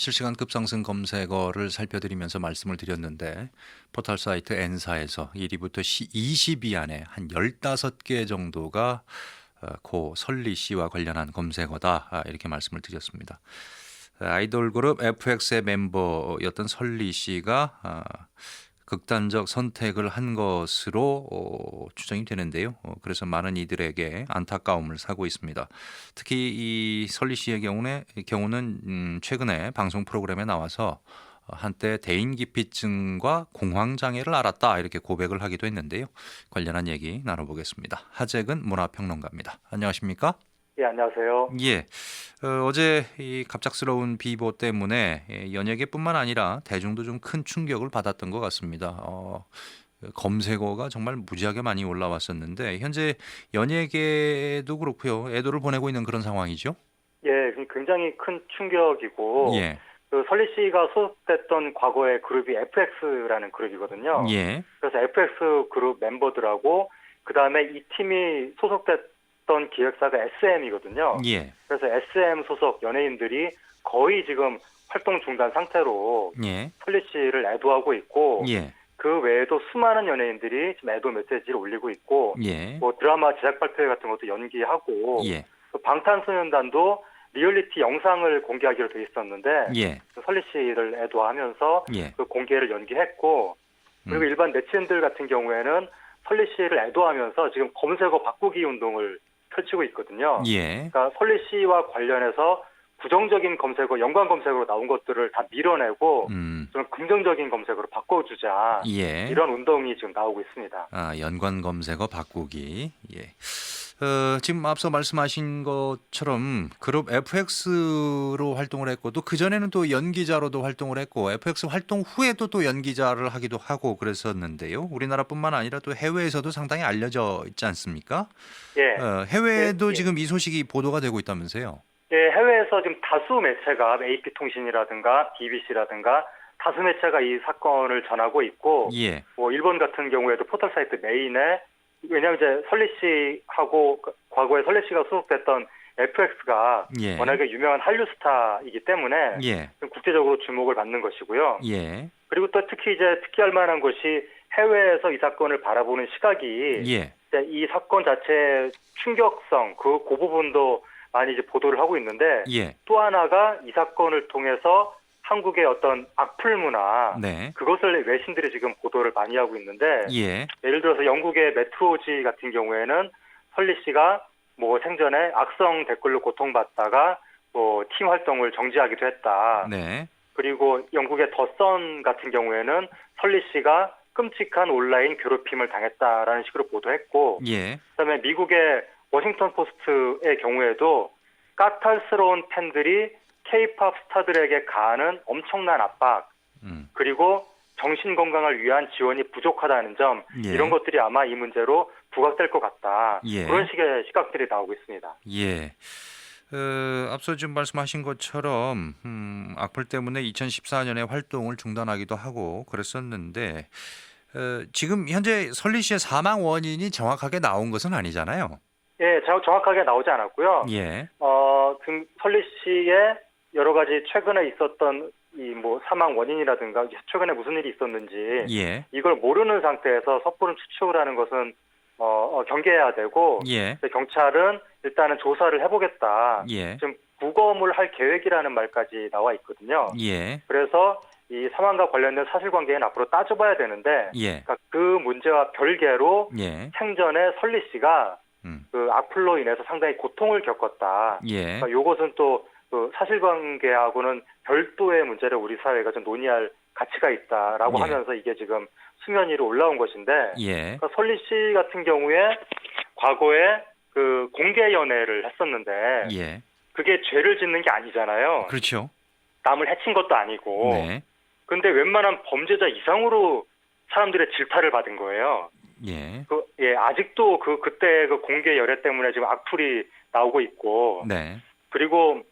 실시간 급상승 검색어를 살펴드리면서 말씀을 드렸는데 포털 사이트 N사에서 1위부터 20위 안에 한 15개 정도가 어, 고 설리 씨와 관련한 검색어다 아, 이렇게 말씀을 드렸습니다. 아이돌 그룹 FX의 멤버였던 설리 씨가 아, 극단적 선택을 한 것으로 어, 추정이 되는데요. 어, 그래서 많은 이들에게 안타까움을 사고 있습니다. 특히 이 설리 씨의 경우에 경우는 음, 최근에 방송 프로그램에 나와서 어, 한때 대인기피증과 공황 장애를 앓았다 이렇게 고백을 하기도 했는데요. 관련한 얘기 나눠보겠습니다. 하재근 문화평론가입니다. 안녕하십니까? 예, 안녕하세요. 예. 어, 제이 갑작스러운 비보 때문에 예, 연예계뿐만 아니라 대중도 좀 큰 충격을 받았던 것 같습니다. 어, 검색어가 정말 무지하게 많이 올라왔었는데 현재 연예계도 그렇고요. 애도를 보내고 있는 그런 상황이죠. 예, 굉장히 큰 충격이고 예. 그 설리 씨가 소속됐던 과거의 그룹이 FX라는 그룹이거든요. 예. 그래서 FX 그룹 멤버들하고 그 다음에 이 팀이 소속됐 던 기획사가 SM이거든요. 예. 그래서 SM 소속 연예인들이 거의 지금 활동 중단 상태로 예. 설리 씨를 애도하고 있고 예. 그 외에도 수많은 연예인들이 지금 애도 메시지를 올리고 있고 예. 뭐 드라마 제작 발표 같은 것도 연기하고 예. 또 방탄소년단도 리얼리티 영상을 공개하기로 돼 있었는데 예. 그 설리 씨를 애도하면서 예. 그 공개를 연기했고 그리고 음. 일반 네티즌들 같은 경우에는 설리 씨를 애도하면서 지금 검색어 바꾸기 운동을 펼치고 있거든요. 예. 그러니까 설리 씨와 관련해서 부정적인 검색어, 연관 검색어로 나온 것들을 다 밀어내고 음. 좀 긍정적인 검색어로 바꿔주자 예. 이런 운동이 지금 나오고 있습니다. 아, 연관 검색어 바꾸기. 예. 어, 지금 앞서 말씀하신 것처럼 그룹 FX로 활동을 했고 또 그전에는 또 연기자로도 활동을 했고 FX 활동 후에도 또 연기자를 하기도 하고 그랬었는데요. 우리나라뿐만 아니라 또 해외에서도 상당히 알려져 있지 않습니까? 예. 어, 해외에도 예, 예. 지금 이 소식이 보도가 되고 있다면서요. 예, 해외에서 지금 다수 매체가 AP통신이라든가 BBC라든가 다수 매체가 이 사건을 전하고 있고 예. 뭐 일본 같은 경우에도 포털 사이트 메인에 왜냐하면 이제 설리 씨하고 그- 과거에 설리 씨가 소속됐던 FX가 예. 워낙에 유명한 한류 스타이기 때문에 예. 좀 국제적으로 주목을 받는 것이고요. 예. 그리고 또 특히 이제 특히할 만한 것이 해외에서 이 사건을 바라보는 시각이 예. 이 사건 자체의 충격성 그, 그 부분도 많이 이제 보도를 하고 있는데 예. 또 하나가 이 사건을 통해서 한국의 어떤 악플 문화 네. 그것을 외신들이 지금 보도를 많이 하고 있는데 예. 예를 들어서 영국의 메트로지 같은 경우에는 설리 씨가 뭐 생전에 악성 댓글로 고통받다가 뭐 팀 활동을 정지하기도 했다. 네. 그리고 영국의 더선 같은 경우에는 설리 씨가 끔찍한 온라인 괴롭힘을 당했다라는 식으로 보도했고 예. 그다음에 미국의 워싱턴 포스트의 경우에도 까탈스러운 팬들이 케이팝 스타들에게 가하는 엄청난 압박 음. 그리고 정신 건강을 위한 지원이 부족하다는 점 예. 이런 것들이 아마 이 문제로 부각될 것 같다 예. 그런 식의 시각들이 나오고 있습니다. 예. 어, 앞서 좀 말씀하신 것처럼 음, 악플 때문에 2014년에 활동을 중단하기도 하고 그랬었는데 어, 지금 현재 설리 씨의 사망 원인이 정확하게 나온 것은 아니잖아요. 예, 정- 정확하게 나오지 않았고요. 예. 어, 등 설리 씨의 여러 가지 최근에 있었던 이 뭐 사망 원인이라든가 최근에 무슨 일이 있었는지 예. 이걸 모르는 상태에서 섣부른 추측을 하는 것은 어, 어, 경계해야 되고 예. 경찰은 일단은 조사를 해보겠다. 예. 지금 부검을 할 계획이라는 말까지 나와 있거든요. 예. 그래서 이 사망과 관련된 사실관계는 앞으로 따져봐야 되는데 예. 그러니까 그 문제와 별개로 예. 생전에 설리 씨가 음. 그 악플로 인해서 상당히 고통을 겪었다. 예. 그러니까 이것은 또 그 사실관계하고는 별도의 문제를 우리 사회가 좀 논의할 가치가 있다라고 예. 하면서 이게 지금 수면 위로 올라온 것인데 예. 그러니까 설리 씨 같은 경우에 과거에 그 공개 연애를 했었는데 예. 그게 죄를 짓는 게 아니잖아요. 그렇죠. 남을 해친 것도 아니고. 네. 근데 웬만한 범죄자 이상으로 사람들의 질타를 받은 거예요. 예. 그, 예, 아직도 그, 그때 그 공개 열애 때문에 지금 악플이 나오고 있고. 네. 그리고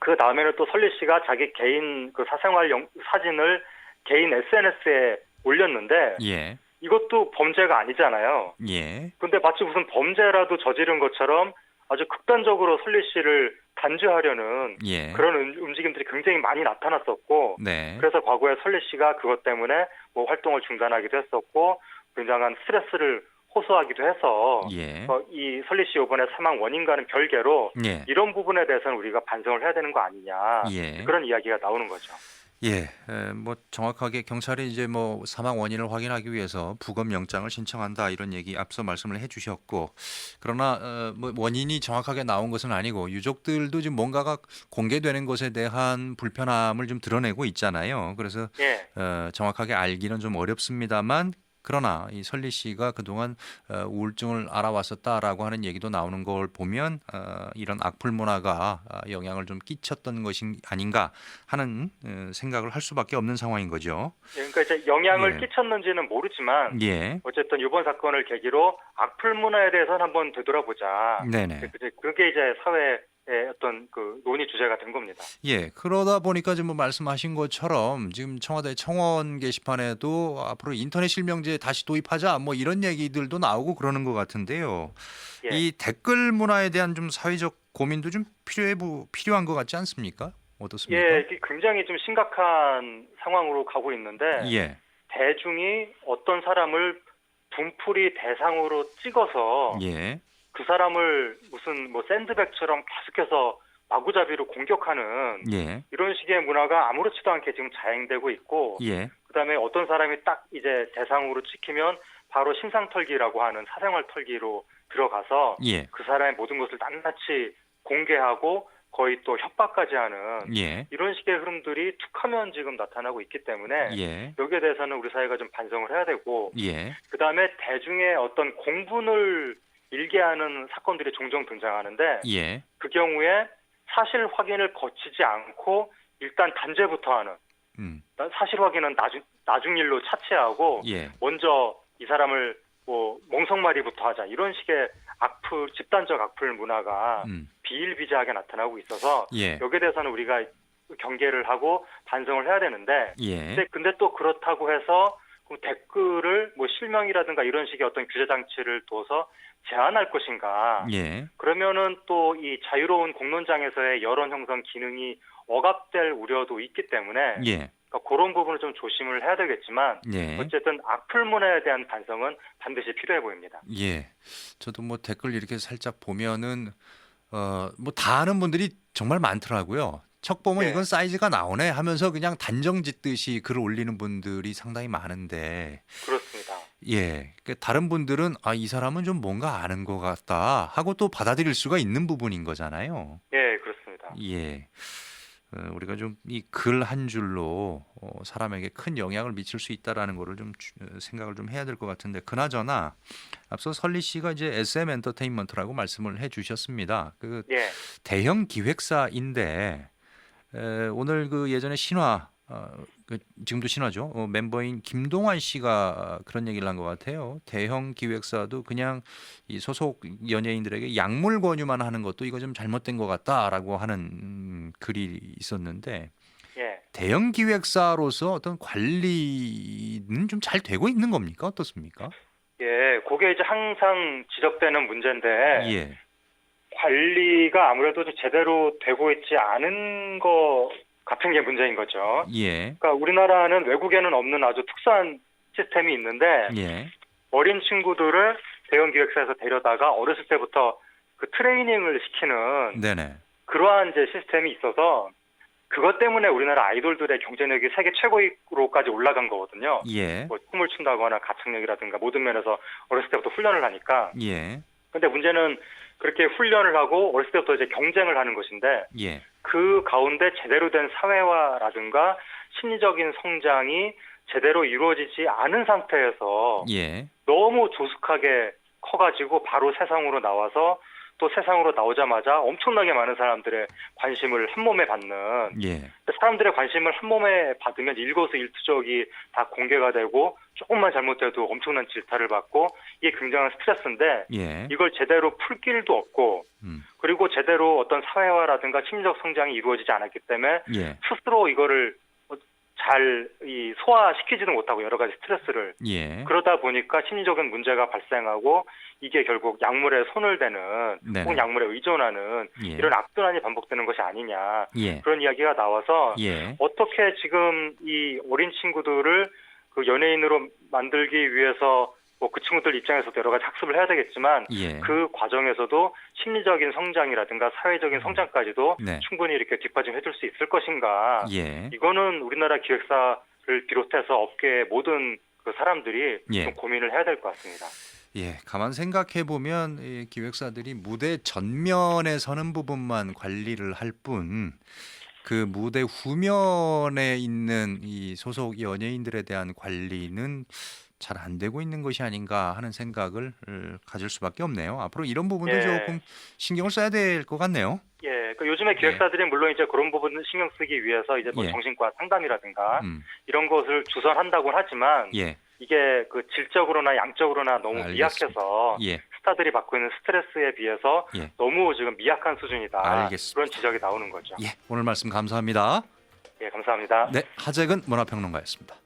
그 다음에는 또 설리 씨가 자기 개인 그 사생활 영, 사진을 개인 SNS에 올렸는데 예. 이것도 범죄가 아니잖아요. 예. 근데 마치 무슨 범죄라도 저지른 것처럼 아주 극단적으로 설리 씨를 단죄하려는 예. 그런 음- 움직임들이 굉장히 많이 나타났었고 네. 그래서 과거에 설리 씨가 그것 때문에 뭐 활동을 중단하기도 했었고 굉장한 스트레스를 호소하기도 해서 예. 어, 이 설리 씨 이번에 사망 원인과는 별개로 예. 이런 부분에 대해서는 우리가 반성을 해야 되는 거 아니냐 예. 그런 이야기가 나오는 거죠. 예, 에, 뭐 정확하게 경찰이 이제 뭐 사망 원인을 확인하기 위해서 부검 영장을 신청한다 이런 얘기 앞서 말씀을 해주셨고 그러나 어, 뭐 원인이 정확하게 나온 것은 아니고 유족들도 지금 뭔가가 공개되는 것에 대한 불편함을 좀 드러내고 있잖아요. 그래서 예, 어, 정확하게 알기는 좀 어렵습니다만 그러나 이 설리 씨가 그동안 어, 우울증을 알아왔었다라고 하는 얘기도 나오는 걸 보면 어, 이런 악플 문화가 어, 영향을 좀 끼쳤던 것이 아닌가 하는 어, 생각을 할 수밖에 없는 상황인 거죠. 예, 그러니까 이제 영향을 예. 끼쳤는지는 모르지만 예, 어쨌든 이번 사건을 계기로 악플 문화에 대해서는 한번 되돌아보자. 네네. 그- 그게 이제 사회의 어떤 그 논의 주제가 된 겁니다. 예, 그러다 보니까 지금 뭐 말씀하신 것처럼 지금 청와대 청원 게시판에도 앞으로 인터넷 실명제 다시 도입하자 뭐 이런 얘기들도 나오고 그러는 것 같은데요. 예. 이 댓글 문화에 대한 좀 사회적 고민도 좀 필요해 보, 필요한 것 같지 않습니까? 어떻습니까? 예, 이게 굉장히 좀 심각한 상황으로 가고 있는데 예, 대중이 어떤 사람을 분풀이 대상으로 찍어서 예, 그 사람을 무슨 뭐 샌드백처럼 계속해서 마구잡이로 공격하는 예, 이런 식의 문화가 아무렇지도 않게 지금 자행되고 있고 예, 그다음에 어떤 사람이 딱 이제 대상으로 찍히면 바로 신상털기라고 하는 사생활 털기로 들어가서 예, 그 사람의 모든 것을 낱낱이 공개하고 거의 또 협박까지 하는 예, 이런 식의 흐름들이 툭하면 지금 나타나고 있기 때문에 예, 여기에 대해서는 우리 사회가 좀 반성을 해야 되고 예, 그다음에 대중의 어떤 공분을 일게 하는 사건들이 종종 등장하는데 예, 그 경우에 사실 확인을 거치지 않고 일단 단죄부터 하는 음, 사실 확인은 나중 나중 일로 차치하고 예, 먼저 이 사람을 뭐 멍석말이부터 하자 이런 식의 악플 집단적 악플 문화가 음, 비일비재하게 나타나고 있어서 예, 여기에 대해서는 우리가 경계를 하고 반성을 해야 되는데 예, 근데, 근데 또 그렇다고 해서 그 댓글을 뭐 실명이라든가 이런 식의 어떤 규제 장치를 둬서 제한할 것인가 예, 그러면은 또 이 자유로운 공론장에서의 여론 형성 기능이 억압될 우려도 있기 때문에 예, 그러니까 그런 부분을 좀 조심을 해야 되겠지만 예. 어쨌든 악플 문화에 대한 반성은 반드시 필요해 보입니다. 예. 저도 뭐 댓글 이렇게 살짝 보면은 어뭐다 아는 분들이 정말 많더라고요. 척 보면 네. 이건 사이즈가 나오네 하면서 그냥 단정 짓듯이 글을 올리는 분들이 상당히 많은데 그렇습니다. 예. 그 다른 분들은 아 이 사람은 좀 뭔가 아는 것 같다 하고 또 받아들일 수가 있는 부분인 거잖아요. 예, 그렇습니다. 예. 어, 우리가 좀 이 글 한 줄로 어, 사람에게 큰 영향을 미칠 수 있다라는 거를 좀 주- 어, 생각을 좀 해야 될 것 같은데 그나저나 앞서 설리 씨가 이제 SM 엔터테인먼트라고 말씀을 해주셨습니다. 그 예, 대형 기획사인데 에, 오늘 그 예전에 신화 어, 그 지금도 신화죠 어, 멤버인 김동완 씨가 그런 얘기를 한 것 같아요. 대형 기획사도 그냥 이 소속 연예인들에게 약물 권유만 하는 것도 이거 좀 잘못된 것 같다라고 하는 음, 글이 있었는데 예. 대형 기획사로서 어떤 관리는 좀 잘 되고 있는 겁니까 어떻습니까? 예, 그게 이제 항상 지적되는 문제인데 예, 관리가 아무래도 좀 제대로 되고 있지 않은 거 같은 게 문제인 거죠. 예, 그러니까 우리나라는 외국에는 없는 아주 특수한 시스템이 있는데 예, 어린 친구들을 대형 기획사에서 데려다가 어렸을 때부터 그 트레이닝을 시키는 네네, 그러한 이제 시스템이 있어서 그것 때문에 우리나라 아이돌들의 경쟁력이 세계 최고로까지 올라간 거거든요. 예, 뭐 춤을 춘다거나 가창력이라든가 모든 면에서 어렸을 때부터 훈련을 하니까. 예, 근데 문제는 그렇게 훈련을 하고 어렸을 때부터 이제 경쟁을 하는 것인데 예, 그 가운데 제대로 된 사회화라든가 심리적인 성장이 제대로 이루어지지 않은 상태에서 예, 너무 조숙하게 커가지고 바로 세상으로 나와서 또 세상으로 나오자마자 엄청나게 많은 사람들의 관심을 한 몸에 받는. 예, 사람들의 관심을 한 몸에 받으면 일거수일투족이 다 공개가 되고 조금만 잘못해도 엄청난 질타를 받고 이게 굉장한 스트레스인데 예, 이걸 제대로 풀 길도 없고 음, 그리고 제대로 어떤 사회화라든가 심리적 성장이 이루어지지 않았기 때문에 예, 스스로 이거를 뭐 잘 이 소화시키지도 못하고 여러 가지 스트레스를 예. 그러다 보니까 심리적인 문제가 발생하고 이게 결국 약물에 손을 대는 네네. 혹은 약물에 의존하는 예. 이런 악순환이 반복되는 것이 아니냐 예. 그런 이야기가 나와서 예. 어떻게 지금 이 어린 친구들을 그 연예인으로 만들기 위해서 뭐 그 친구들 입장에서도 여러 가지 학습을 해야 되겠지만 예. 그 과정에서도 심리적인 성장이라든가 사회적인 성장까지도 네. 충분히 이렇게 뒷받침 해 줄 수 있을 것인가 예. 이거는 우리나라 기획사를 비롯해서 업계의 모든 그 사람들이 예. 좀 고민을 해야 될 것 같습니다. 예, 가만 생각해 보면 이 기획사들이 무대 전면에 서는 부분만 관리를 할 뿐 그 무대 후면에 있는 이 소속 연예인들에 대한 관리는 잘 안 되고 있는 것이 아닌가 하는 생각을 어, 가질 수밖에 없네요. 앞으로 이런 부분도 예. 조금 신경을 써야 될 것 같네요. 예, 그 요즘에 기획사들이 물론 이제 그런 부분을 신경 쓰기 위해서 이제 뭐 예. 정신과 상담이라든가 음, 이런 것을 주선한다고는 하지만 예, 이게 그 질적으로나 양적으로나 너무 알겠습니다. 미약해서 예, 스타들이 받고 있는 스트레스에 비해서 예. 너무 지금 미약한 수준이다. 알겠습니다. 그런 지적이 나오는 거죠. 예. 오늘 말씀 감사합니다. 예, 감사합니다. 네, 하재근 문화평론가였습니다.